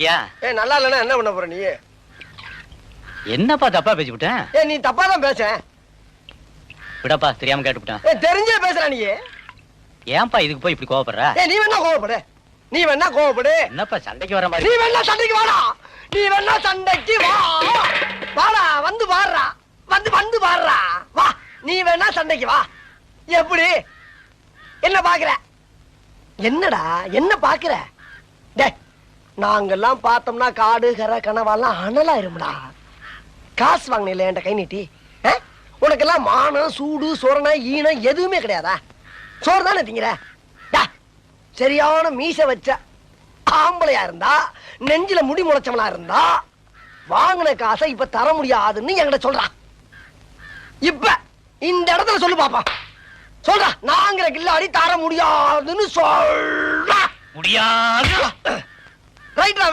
இருக்கியா? ஏ நல்லா இல்லைன்னா என்ன பண்ண போற நீ? என்னப்பா தப்பா பேசி விட்டேன் ஏ நீ தப்பா தான் பேச. விடப்பா தெரியாம கேட்டுவிட்டேன். ஏ தெரிஞ்சே பேசுற நீ. ஏன்பா இதுக்கு போய் இப்படி கோவப்படுற? ஏ நீ வேணா கோவப்படு. நீ வேணா கோவப்படு. என்னப்பா சண்டைக்கு வர நீ மாதிரி வேணா சண்டைக்கு வாடா. நீ வேணா சண்டைக்கு வா. வாடா வந்து பாடுறா. வந்து வந்து பாடுறா. வா நீ வேணா சண்டைக்கு வா. எப்படி? என்ன பாக்குற? என்னடா? என்ன பாக்குற? டேய் நாங்கெல்லாம் பார்த்தோம்னா காடு கரை கனவாலாம் அனலாயிரும்டா காசு வாங்கினில என்கிட்ட கை நீட்டி? உனக்கெல்லாம் மானம் சூடு சொரணை ஈனம் எதுவுமே கிடையாதா? சோறு தானே திங்கிற? டா, சரியான மீச வச்ச ஆம்பளையா இருந்தா நெஞ்சில முடி முளைச்சவனா இருந்தா வாங்கின காசை இப்ப தர முடியாதுன்னு என்கிட்ட சொல்றான் இப்ப இந்த இடத்துல சொல்லு பாப்பா. சொல்றா நாங்கிற கில்லாடி தர முடியாதுன்னு சொல்றா. முடியாது.